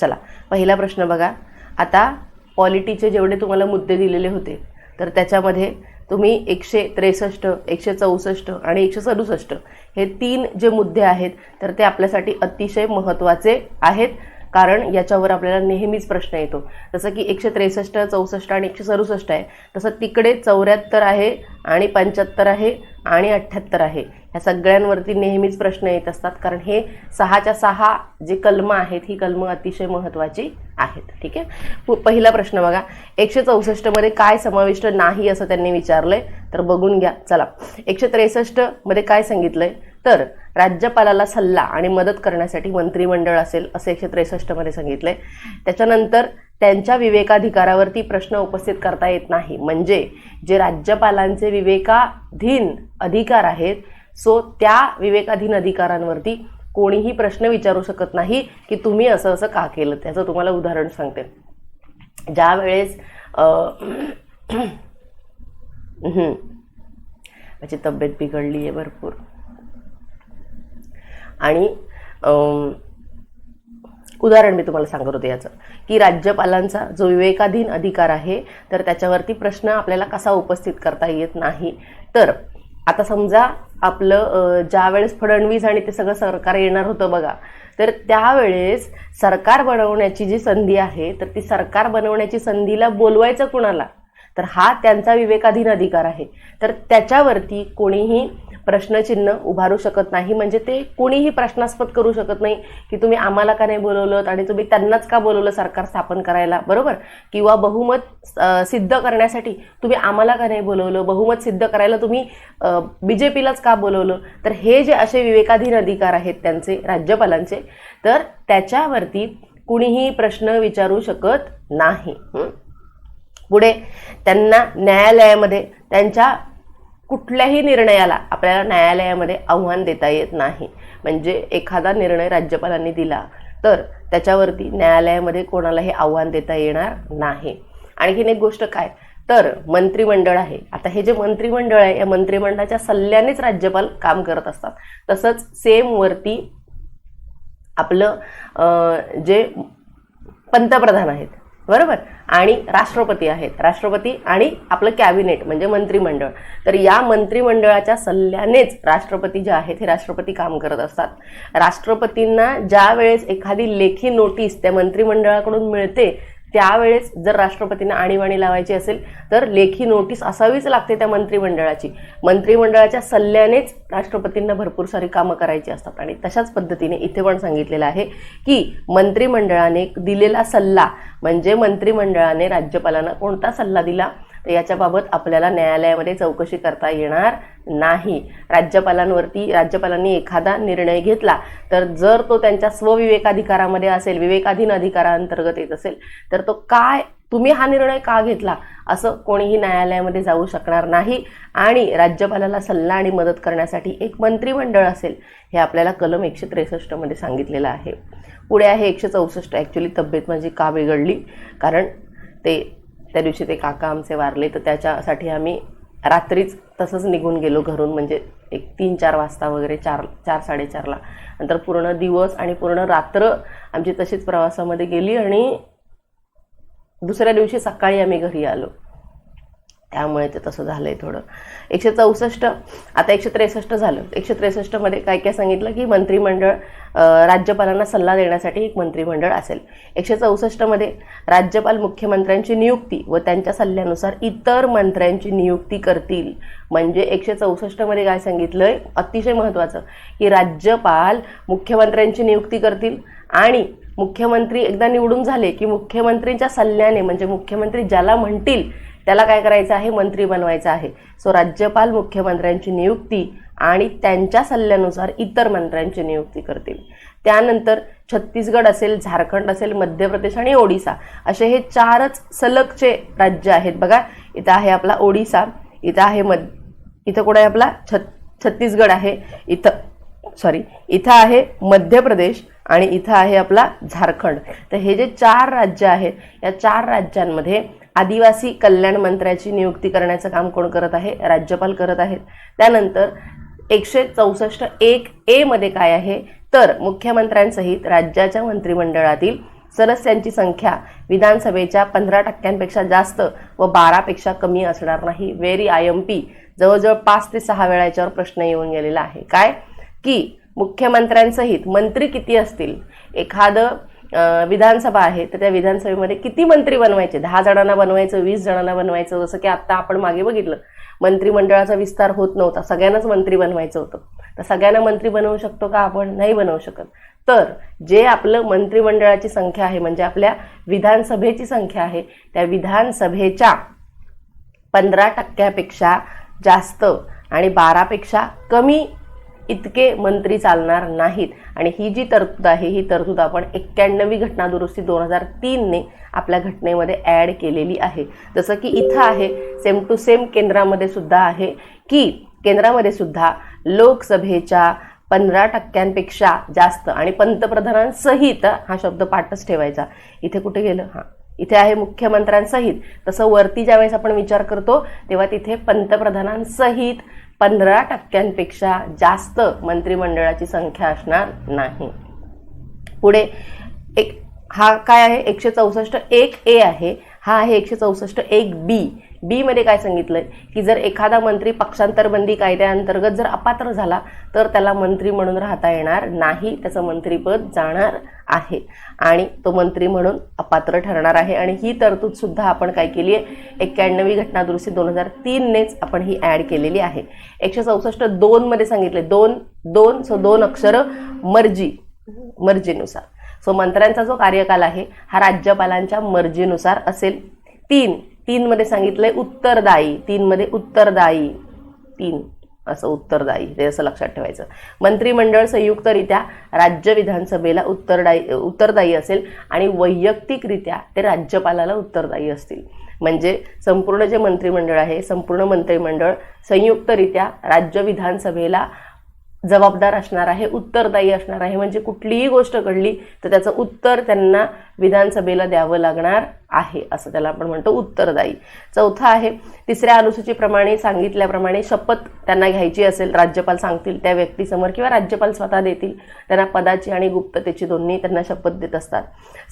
चला पहिला प्रश्न बघा. आता पॉलिटीचे जेवढे तुम्हाला मुद्दे दिलेले होते तर त्याच्यामध्ये तुम्ही एकशे त्रेसष्ट एकशे चौसष्ट आणि एकशे सदुसष्ट हे तीन जे मुद्दे आहेत तर ते आपल्यासाठी अतिशय महत्त्वाचे आहेत. कारण याच्यावर आपल्याला नेहमीच प्रश्न येतो. जसं की एकशे त्रेसष्ट चौसष्ट आणि एकशे सदुसष्ट आहे तसं तिकडे चौऱ्याहत्तर आहे आणि पंच्याहत्तर आहे. आणि अठ्ठ्याहत्तर आहे. ह्या सगळ्यांवरती नेहमीच प्रश्न येत असतात कारण हे सहाच्या सहा जे कलमं आहेत ही कलमं अतिशय महत्त्वाची आहेत. ठीक आहे? पु- पहिला प्रश्न बघा. एकशे चौसष्टमध्ये काय समाविष्ट नाही असं त्यांनी विचारलंय? तर बघून घ्या. चला. एकशे त्रेसष्टमध्ये काय सांगितलंय? तर राज्यपालाला सल्ला आणि मदत करण्यासाठी मंत्रिमंडळ असेल असं एकशे त्रेसष्टमध्ये सांगितलंय. त्याच्यानंतर त्यांच्या विवेकाधिकारावरती प्रश्न उपस्थित करता येत नाही. म्हणजे जे राज्यपालांचे विवेकाधीन अधिकार आहेत सो त्या विवेकाधीन अधिकारांवरती कोणीही प्रश्न विचारू शकत नाही की तुम्ही असं असं का केलं? त्याचं तुम्हाला उदाहरण सांगते. ज्या वेळेस माझी तब्येत बिघडली आहे भरपूर. आणि उदाहरण मी तुम्हाला सांगत होते याचं की राज्यपालांचा जो विवेकाधीन अधिकार आहे तर त्याच्यावरती प्रश्न आपल्याला कसा उपस्थित करता येत नाही. तर आता समजा आपलं ज्या ज्यावेळेस फडणवीस आणि ते सगळं सरकार येणार होतं बघा तर त्यावेळेस सरकार बनवण्याची जी संधी आहे तर ती सरकार बनवण्याची संधीला बोलवायचं कुणाला? तर हा त्यांचा विवेकाधीन अधिकार आहे. तर त्याच्यावरती कोणीही प्रश्नचिन्ह उभारू शकत नाही. म्हणजे ते कोणीही प्रश्नास्पद करू शकत नाही की तुम्ही आम्हाला का नाही बोलवलं आणि तुम्ही त्यांनाच का बोलवलं सरकार स्थापन करायला? बरोबर? किंवा बहुमत सिद्ध करण्यासाठी तुम्ही आम्हाला का नाही बोलवलं? बहुमत सिद्ध करायला तुम्ही बी जे पीलाच का बोलवलं? तर हे जे असे विवेकाधीन अधिकार आहेत त्यांचे राज्यपालांचे तर त्याच्यावरती कुणीही प्रश्न विचारू शकत नाही. पुढे त्यांना न्यायालयामध्ये त्यांच्या कुठल्याही निर्णयाला आपल्याला न्यायालयामध्ये आव्हान देता येत नाही. म्हणजे एखादा निर्णय राज्यपालांनी दिला तर त्याच्यावरती न्यायालयामध्ये कोणालाही आव्हान देता येणार नाही. आणखीन एक गोष्ट काय? तर मंत्रिमंडळ आहे. आता हे जे मंत्रिमंडळ आहे या मंत्रिमंडळाच्या सल्ल्यानेच राज्यपाल काम करत असतात. तसंच सेमवरती आपलं जे पंतप्रधान आहेत बरोबर? आणि राष्ट्रपती आहेत. राष्ट्रपती आणि आपलं कॅबिनेट म्हणजे मंत्रिमंडळ. तर या मंत्रिमंडळाच्या सल्ल्यानेच राष्ट्रपती जे आहेत हे राष्ट्रपती काम करत असतात. राष्ट्रपतींना ज्या वेळेस एखादी लेखी नोटीस त्या मंत्रिमंडळाकडून मिळते त्यावेळेस जर राष्ट्रपतींना आणीबाणी लावायची असेल तर लेखी नोटीस असावीच लागते त्या मंत्रिमंडळाची. मंत्रिमंडळाच्या सल्ल्यानेच राष्ट्रपतींना भरपूर सारी कामं करायची असतात आणि तशाच पद्धतीने इथे पण सांगितलेलं आहे की मंत्रिमंडळाने दिलेला सल्ला म्हणजे मंत्रिमंडळाने राज्यपालांना कोणता सल्ला दिला? तर याच्याबाबत आपल्याला न्यायालयामध्ये चौकशी करता येणार नाही. राज्यपालांवरती राज्यपालांनी एखादा निर्णय घेतला तर जर तो त्यांच्या स्वविवेकाधिकारामध्ये असेल विवेकाधीन अधिकारांतर्गत येत असेल तर तो काय तुम्ही हा निर्णय का घेतला असं कोणीही न्यायालयामध्ये जाऊ शकणार नाही. आणि राज्यपालाला सल्ला आणि मदत करण्यासाठी एक मंत्रिमंडळ असेल हे आपल्याला कलम एकशे त्रेसष्टमध्ये सांगितलेलं आहे. पुढे आहे एकशे चौसष्ट. ॲक्च्युली तब्येत माझी का बिघडली? कारण ते त्या दिवशी ते काका आमचे वारले तर त्याच्यासाठी आम्ही रात्रीच तसंच निघून गेलो घरून म्हणजे एक तीन चार वाजता वगैरे चार चार साडेचारला. नंतर पूर्ण दिवस आणि पूर्ण रात्र आमची तशीच प्रवासामध्ये गेली आणि दुसऱ्या दिवशी सकाळी आम्ही घरी आलो. त्यामुळे ते तसं झालंय थोडं. एकशे चौसष्ट आता एकशे त्रेसष्ट झालं. एकशे त्रेसष्टमध्ये काय काय सांगितलं की मंत्रिमंडळ राज्यपालांना सल्ला देण्यासाठी एक मंत्रिमंडळ असेल. एकशे चौसष्टमध्ये राज्यपाल मुख्यमंत्र्यांची नियुक्ती व त्यांच्या सल्ल्यानुसार इतर मंत्र्यांची नियुक्ती करतील. म्हणजे एकशे चौसष्टमध्ये काय सांगितलंय? अतिशय महत्त्वाचं की राज्यपाल मुख्यमंत्र्यांची नियुक्ती करतील आणि मुख्यमंत्री एकदा निवडून झाले की मुख्यमंत्रीच्या सल्ल्याने म्हणजे मुख्यमंत्री ज्याला म्हणतील त्याला काय करायचं आहे? मंत्री बनवायचं आहे. सो राज्यपाल मुख्यमंत्र्यांची नियुक्ती आणि त्यांच्या सल्ल्यानुसार इतर मंत्र्यांची नियुक्ती करतील. त्यानंतर छत्तीसगड असेल झारखंड असेल मध्य प्रदेश आणि ओडिसा असे हे चारच सलगचे राज्य आहेत. बघा इथं आहे आपला ओडिसा इथं आहे मध इथं कुठं आहे आपला? छत छत्तीसगड आहे. इथं सॉरी इथं आहे मध्य प्रदेश आणि इथं आहे आपला झारखंड. तर हे जे चार राज्य आहेत या चार राज्यांमध्ये आदिवासी कल्याण मंत्र्याची नियुक्ती करण्याचं काम कोण करत आहे? राज्यपाल करत आहेत. त्यानंतर एकशे चौसष्ट एक ए मध्ये काय आहे? तर मुख्यमंत्र्यांसहित राज्याच्या मंत्रिमंडळातील सदस्यांची संख्या विधानसभेच्या पंधरा टक्क्यांपेक्षा जास्त व बारापेक्षा कमी असणार नाही. व्हेरी आय एम पी जवळजवळ पाच ते सहा वेळा याच्यावर प्रश्न येऊन गेलेला आहे. काय? की मुख्यमंत्र्यांसहित मंत्री किती असतील? एखादं विधानसभा आहे तर त्या विधानसभेमध्ये किती मंत्री बनवायचे? दहा जणांना बनवायचं वीस जणांना बनवायचं जसं की आता आपण मागे बघितलं. मंत्रिमंडळाचा विस्तार होत नव्हता. सगळ्यांनाच मंत्री बनवायचं होतं. तर सगळ्यांना मंत्री बनवू शकतो का आपण? नाही बनवू शकत. तर जे आपलं मंत्रिमंडळाची संख्या आहे म्हणजे आपल्या विधानसभेची संख्या आहे त्या विधानसभेच्या पंधरा टक्क्यापेक्षा जास्त आणि बारापेक्षा कमी इतके मंत्री चालणार नाहीत. आणि ही जी तरतूद आहे ही तरतूद आपण एक्क्याण्णवी घटना दुरुस्ती दोन हजार तीनने आपल्या घटनेमध्ये ॲड केलेली आहे. जसं की इथं आहे सेम टू सेम केंद्रामध्ये सुद्धा आहे की केंद्रामध्ये सुद्धा लोकसभेच्या पंधरा टक्क्यांपेक्षा जास्त आणि पंतप्रधानांसहित हा शब्द पाठच ठेवायचा. इथे कुठे गेलं? हां. इथे आहे मुख्यमंत्र्यांसहित. तसं वरती ज्यावेळेस आपण विचार करतो तेव्हा तिथे पंतप्रधानांसहित पंधरा टक्क्यांपेक्षा जास्त मंत्रिमंडळाची संख्या असणार नाही. पुढे एक हा काय आहे? एकशे चौसष्ट एक ए आहे. हा आहे एकशे चौसष्ट एक बी. बी मध्ये काय सांगितलंय? की जर एखादा मंत्री पक्षांतरबंदी कायद्याअंतर्गत जर अपात्र झाला तर त्याला मंत्री म्हणून राहता येणार नाही. त्याचं मंत्रीपद जाणार आहे. आणि तो मंत्री म्हणून अपात्र ठरणार आहे. आणि ही तरतूद सुद्धा आपण काय केली आहे? एक्क्याण्णवी घटनादुरुस्ती दोन हजार तीननेच आपण ही ॲड केलेली आहे. एकशे चौसष्ट दोनमध्ये सांगितले. दोन दोन सो दोन अक्षर मर्जी मर्जीनुसार. सो मंत्र्यांचा जो कार्यकाल आहे हा राज्यपालांच्या मर्जीनुसार असेल. तीन तीन मध्ये सांगितलंय उत्तरदायी. तीन मध्ये उत्तरदायी. तीन. असं उत्तरदायी. ते असं लक्षात ठेवायचं. मंत्रिमंडळ संयुक्तरित्या राज्य विधानसभेला उत्तरदायी उत्तरदायी असेल आणि वैयक्तिकरित्या ते राज्यपालाला उत्तरदायी असतील. म्हणजे संपूर्ण जे मंत्रिमंडळ आहे संपूर्ण मंत्रिमंडळ संयुक्तरित्या राज्य विधानसभेला जबाबदार असणार आहे उत्तरदायी असणार आहे. म्हणजे कुठलीही गोष्ट घडली तर त्याचं उत्तर त्यांना विधानसभेला द्यावं लागणार आहे असं त्याला आपण म्हणतो उत्तरदायी. चौथा आहे तिसऱ्या अनुसूचीप्रमाणे सांगितल्याप्रमाणे शपथ त्यांना घ्यायची असेल राज्यपाल सांगतील त्या व्यक्तीसमोर किंवा राज्यपाल स्वतः देतील त्यांना पदाची आणि गुप्ततेची दोन्ही त्यांना शपथ देत असतात.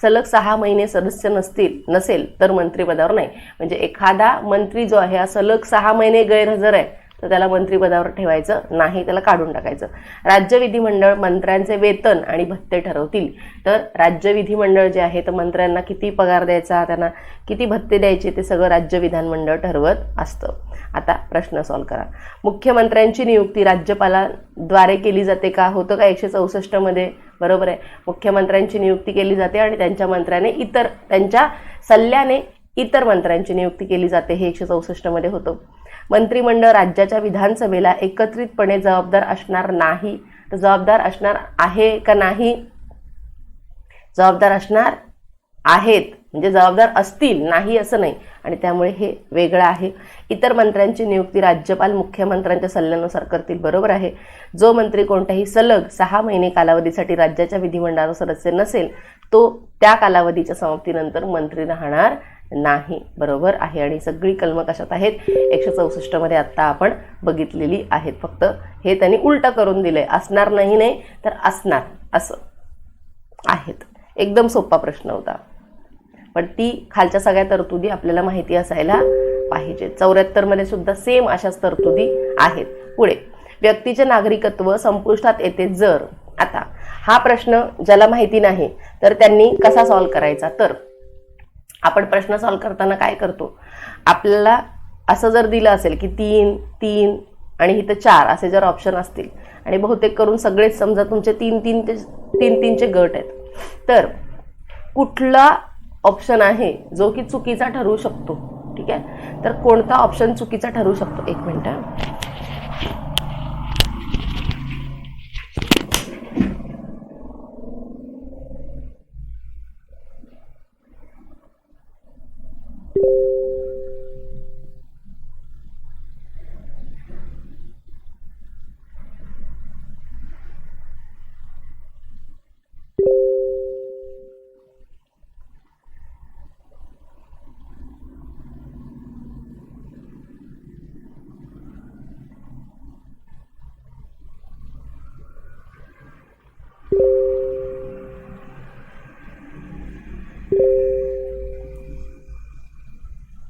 सलग सहा महिने सदस्य नसतील नसेल तर मंत्रिपदावर नाही. म्हणजे एखादा मंत्री जो आहे हा सलग सहा महिने गैरहजर आहे तर त्याला मंत्रिपदावर ठेवायचं नाही त्याला काढून टाकायचं. राज्य विधिमंडळ मंत्र्यांचे वेतन आणि भत्ते ठरवतील. तर राज्य विधिमंडळ जे आहे तर मंत्र्यांना किती पगार द्यायचा त्यांना किती भत्ते द्यायचे ते सगळं राज्य विधानमंडळ ठरवत असतं. आता प्रश्न सॉल्व करा. मुख्यमंत्र्यांची नियुक्ती राज्यपालाद्वारे केली जाते का? होतं का एकशे चौसष्टमध्ये बरोबर आहे. मुख्यमंत्र्यांची नियुक्ती केली जाते आणि त्यांच्या मंत्र्याने इतर त्यांच्या सल्ल्याने इतर मंत्र्यांची नियुक्ती केली जाते. हे एकशे चौसष्टमध्ये होतं. मंत्रिमंडळ राज्याच्या विधानसभेला एकत्रितपणे जबाबदार असणार नाही. तर जबाबदार असणार आहे का नाही? जबाबदार असणार आहेत. म्हणजे जबाबदार असतील नाही असं नाही. आणि त्यामुळे हे वेगळं आहे. इतर मंत्र्यांची नियुक्ती राज्यपाल मुख्यमंत्र्यांच्या सल्ल्यानुसार करतील बरोबर आहे. जो मंत्री कोणत्याही सलग सहा महिने कालावधीसाठी राज्याच्या विधिमंडळाचा सदस्य नसेल तो त्या कालावधीच्या समाप्तीनंतर मंत्री राहणार नाही. बरोबर आहे. आणि सगळी कलमं कशात आहेत? एकशे चौसष्टमध्ये आत्ता आपण बघितलेली आहेत. फक्त हे त्यांनी उलटं करून दिलंय. असणार नाही नाही तर असणार. असं आहेत. एकदम सोपा प्रश्न होता. पण ती खालच्या सगळ्या तरतुदी आपल्याला माहिती असायला पाहिजे. चौऱ्याहत्तरमध्ये सुद्धा सेम अशाच तरतुदी आहेत. पुढे. व्यक्तीचे नागरिकत्व संपुष्टात येते जर. आता हा प्रश्न ज्याला माहिती नाही तर त्यांनी कसा सॉल्व्ह करायचा? तर आपण प्रश्न सॉल्व्ह करताना काय करतो? आपल्याला असं जर दिलं असेल की तीन तीन आणि इथं चार असे जर ऑप्शन असतील आणि बहुतेक करून सगळेच समजा तुमचे तीन तीन ते तीन तीनचे गट आहेत. तर कुठला ऑप्शन आहे जो की चुकीचा ठरू शकतो? ठीक आहे? तर कोणता ऑप्शन चुकीचा ठरू शकतो? एक मिनटं